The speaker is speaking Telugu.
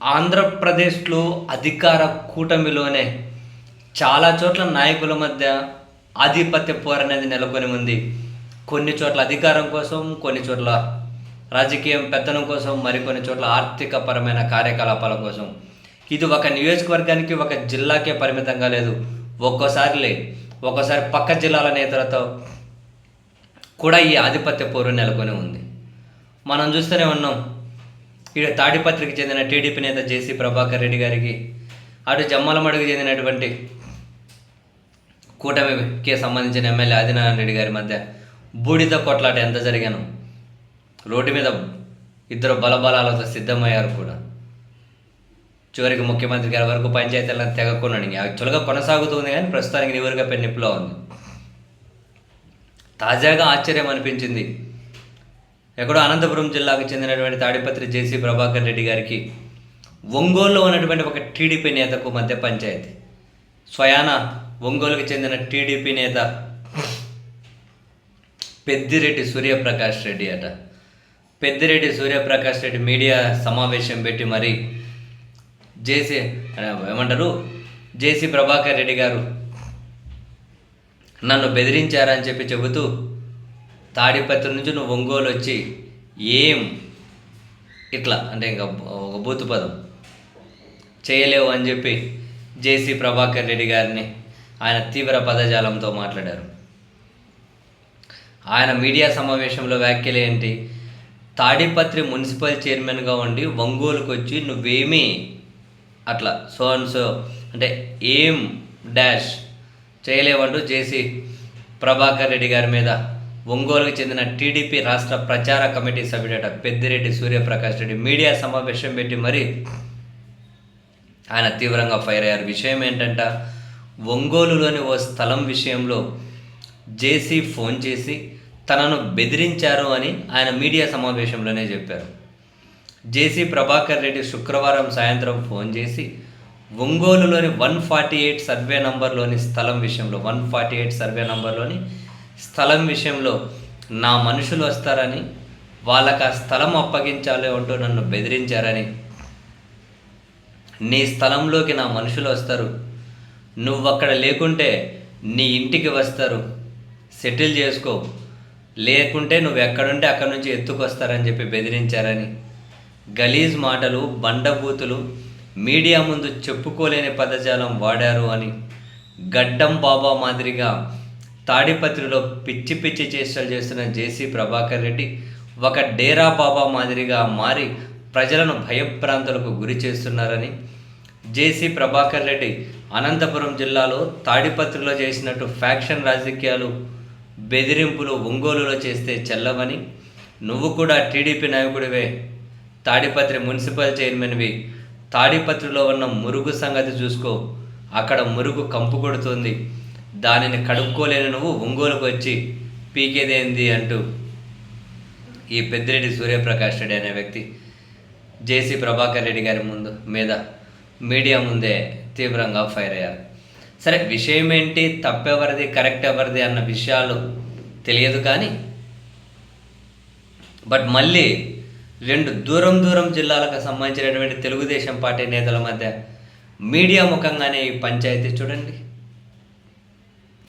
ఆంధ్రప్రదేశ్లో అధికార కూటమిలోనే చాలా చోట్ల నాయకుల మధ్య ఆధిపత్య పోరు అనేది నెలకొని ఉంది. కొన్ని చోట్ల అధికారం కోసం కొన్ని చోట్ల రాజకీయం పెత్తనం కోసం మరికొన్ని చోట్ల ఆర్థిక పరమైన కార్యకలాపాల కోసం. ఇది ఒక నియోజకవర్గానికి ఒక జిల్లాకే పరిమితంగా లేదు. ఒక్కోసారిలే ఒక్కోసారి పక్క జిల్లాల నేతలతో కూడా ఈ ఆధిపత్య పోరు నెలకొని ఉంది. మనం చూస్తూనే ఉన్నాం ఈడ తాడిపత్రికి చెందిన టీడీపీ నేత జేసీ ప్రభాకర్ రెడ్డి గారికి అటు జమ్మలమడుగు చెందినటువంటి కూటమికి సంబంధించిన ఎమ్మెల్యే ఆదినారాయణ రెడ్డి గారి మధ్య బూడిద కొట్లాట ఎంత జరిగాను రోడ్డు మీద ఇద్దరు బలబలాలతో సిద్ధమయ్యారు కూడా. చివరికి ముఖ్యమంత్రి గారి వరకు పంచాయతీలను తెగకున్నాడు. యాక్చువల్గా కొనసాగుతుంది కానీ ప్రస్తుతానికి నివరుగా పెన్నిప్పులో ఉంది. తాజాగా ఆశ్చర్యం అనిపించింది. ఎక్కడో అనంతపురం జిల్లాకు చెందినటువంటి తాడిపత్రి జేసీ ప్రభాకర్ రెడ్డి గారికి ఒంగోలులో ఉన్నటువంటి ఒక టీడీపీ నేతకు మధ్య పంచాయతీ. స్వయాన ఒంగోలుకు చెందిన టీడీపీ నేత పెద్దిరెడ్డి సూర్యప్రకాష్ రెడ్డి అట. పెద్దిరెడ్డి సూర్యప్రకాష్ రెడ్డి మీడియా సమావేశం పెట్టి మరి జేసీ ఏమంటారు? జేసీ ప్రభాకర్ రెడ్డి గారు నన్ను బెదిరించారని చెప్పి చెబుతూ తాడిపత్రి నుంచి నువ్వు ఒంగోలు వచ్చి ఏం ఇట్లా అంటే ఇంకా ఒక బూతు పదం చేయలేవు అని చెప్పి జేసీ ప్రభాకర్ రెడ్డి గారిని ఆయన తీవ్ర పదజాలంతో మాట్లాడారు. ఆయన మీడియా సమావేశంలో వ్యాఖ్యలు ఏంటి? తాడిపత్రి మున్సిపల్ చైర్మన్గా ఉండి ఒంగోలుకు వచ్చి నువ్వేమీ అట్లా సో అండ్ సో అంటే ఏం డాష్ చేయలేవంటూ జేసీ ప్రభాకర్ రెడ్డి గారి మీద ఒంగోలుకు చెందిన టీడీపీ రాష్ట్ర ప్రచార కమిటీ సభ్యుడట పెద్దిరెడ్డి సూర్యప్రకాష్ రెడ్డి మీడియా సమావేశం పెట్టి మరి ఆయన తీవ్రంగా ఫైర్ అయ్యారు. విషయం ఏంటంట ఒంగోలులోని ఓ స్థలం విషయంలో జేసీ ఫోన్ చేసి తనను బెదిరించారు అని ఆయన మీడియా సమావేశంలోనే చెప్పారు. జేసీ ప్రభాకర్ రెడ్డి శుక్రవారం సాయంత్రం ఫోన్ చేసి ఒంగోలులోని వన్ ఫార్టీ ఎయిట్ సర్వే నంబర్లోని స్థలం విషయంలో వన్ ఫార్టీ ఎయిట్ సర్వే నంబర్లోని స్థలం విషయంలో నా మనుషులు వస్తారని వాళ్ళకి ఆ స్థలం అప్పగించాలి అంటూ నన్ను బెదిరించారని. నీ స్థలంలోకి నా మనుషులు వస్తారు. నువ్వు అక్కడ లేకుంటే నీ ఇంటికి వస్తారు. సెటిల్ చేసుకో. లేకుంటే నువ్వు ఎక్కడుంటే అక్కడ నుంచి ఎత్తుకొస్తారని చెప్పి బెదిరించారని. గలీజ్ మాటలు బండబూతులు మీడియా ముందు చెప్పుకోలేని పదజాలం వాడారు అని. గడ్డం బాబా మాదిరిగా తాడిపత్రిలో పిచ్చి పిచ్చి చేష్టలు చేస్తున్న జేసీ ప్రభాకర్ రెడ్డి ఒక డేరా బాబా మాదిరిగా మారి ప్రజలను భయభ్రాంతులకు గురి చేస్తున్నారని జేసీ ప్రభాకర్ రెడ్డి అనంతపురం జిల్లాలో తాడిపత్రిలో చేసినట్టు ఫ్యాక్షన్ రాజకీయాలు బెదిరింపులు ఒంగోలులో చేస్తే చెల్లవని నువ్వు కూడా టీడీపీ నాయకుడివే తాడిపత్రి మున్సిపల్ చైర్మన్వి తాడిపత్రిలో ఉన్న మురుగు సంగతి చూసుకో అక్కడ మురుగు కంపు కొడుతుంది. దానిని కడుక్కోలేని నువ్వు ఒంగోలుకు వచ్చి పీకేదేంది అంటూ ఈ పెద్దిరెడ్డి సూర్యప్రకాష్ రెడ్డి అనే వ్యక్తి జేసీ ప్రభాకర్ రెడ్డి గారి ముందు మీద మీడియా ముందే తీవ్రంగా ఫైర్ అయ్యారు. సరే విషయం ఏంటి తప్పెవరిది? కరెక్ట్ ఎవరిది? అన్న విషయాలు తెలియదు కానీ బట్ మళ్ళీ రెండు దూరం దూరం జిల్లాలకు సంబంధించినటువంటి తెలుగుదేశం పార్టీ నేతల మధ్య మీడియా ముఖంగానే ఈ పంచాయతీ చూడండి.